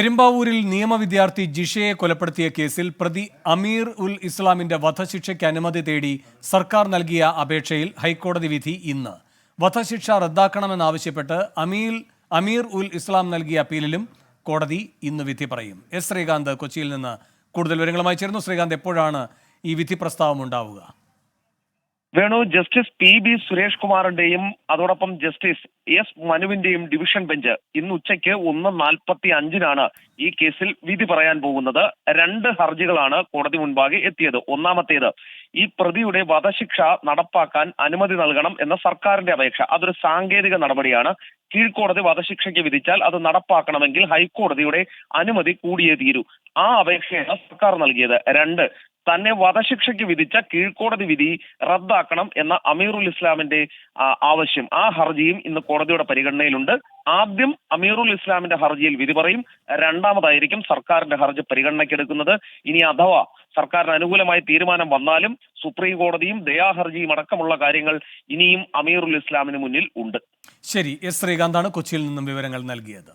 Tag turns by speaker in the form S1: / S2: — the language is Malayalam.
S1: പെരുമ്പാവൂരിൽ നിയമ വിദ്യാർത്ഥി ജിഷയെ കൊലപ്പെടുത്തിയ കേസിൽ പ്രതി അമീർ ഉൽ ഇസ്ലാമിന്റെ വധശിക്ഷയ്ക്ക് അനുമതി തേടി സർക്കാർ നൽകിയ അപേക്ഷയിൽ ഹൈക്കോടതി വിധി ഇന്ന്. വധശിക്ഷ റദ്ദാക്കണമെന്നാവശ്യപ്പെട്ട് അമീൽ അമീർ ഉൽ ഇസ്ലാം നൽകിയ അപ്പീലിലും കോടതി ഇന്ന് വിധി പറയും. എസ് ശ്രീകാന്ത് കൊച്ചിയിൽ നിന്ന് കൂടുതൽ വിവരങ്ങളുമായി ചേർന്നു ശ്രീകാന്ത് എപ്പോഴാണ് ഈ വിധി പ്രസ്താവം ഉണ്ടാവുക?
S2: വേണു ജസ്റ്റിസ് പി ബി സുരേഷ് കുമാറിന്റെയും അതോടൊപ്പം ജസ്റ്റിസ് എസ് മനുവിന്റെയും ഡിവിഷൻ ബെഞ്ച് ഇന്ന് ഉച്ചയ്ക്ക് ഒന്ന് നാൽപ്പത്തി അഞ്ചിനാണ് ഈ കേസിൽ വിധി പറയാൻ പോകുന്നത്. രണ്ട് ഹർജികളാണ് കോടതി മുൻപാകെ എത്തിയത്. ഒന്നാമത്തേത് ഈ പ്രതിയുടെ വധശിക്ഷ നടപ്പാക്കാൻ അനുമതി നൽകണം എന്ന സർക്കാരിന്റെ അപേക്ഷ. അതൊരു സാങ്കേതിക നടപടിയാണ്. കീഴ്ക്കോടതി വധശിക്ഷയ്ക്ക് വിധിച്ചാൽ അത് നടപ്പാക്കണമെങ്കിൽ ഹൈക്കോടതിയുടെ അനുമതി കൂടിയേ തീരൂ. ആ അപേക്ഷയാണ് സർക്കാർ നൽകിയത്. രണ്ട് തന്നെ വധശിക്ഷയ്ക്ക് വിധിച്ച കീഴ്ക്കോടതി വിധി റദ്ദാക്കണം എന്ന അമീറുൽ ഇസ്ലാമിന്റെ ആവശ്യം. ആ ഹർജിയും ഇന്ന് കോടതിയുടെ പരിഗണനയിലുണ്ട്. ആദ്യം അമീറുൽ ഇസ്ലാമിന്റെ ഹർജിയിൽ വിധി പറയും. രണ്ടാമതായിരിക്കും സർക്കാരിന്റെ ഹർജി പരിഗണനയ്ക്കെടുക്കുന്നത് ഇനി അഥവാ സർക്കാരിന് അനുകൂലമായി തീരുമാനം വന്നാലും സുപ്രീം കോടതിയും ദയാഹർജിയും അടക്കമുള്ള കാര്യങ്ങൾ ഇനിയും അമീറുൽ ഇസ്ലാമിന് മുന്നിൽ ഉണ്ട്.
S1: ശരി എസ് ശ്രീകാന്താണ് കൊച്ചിയിൽ നിന്നും വിവരങ്ങൾ നൽകിയത്.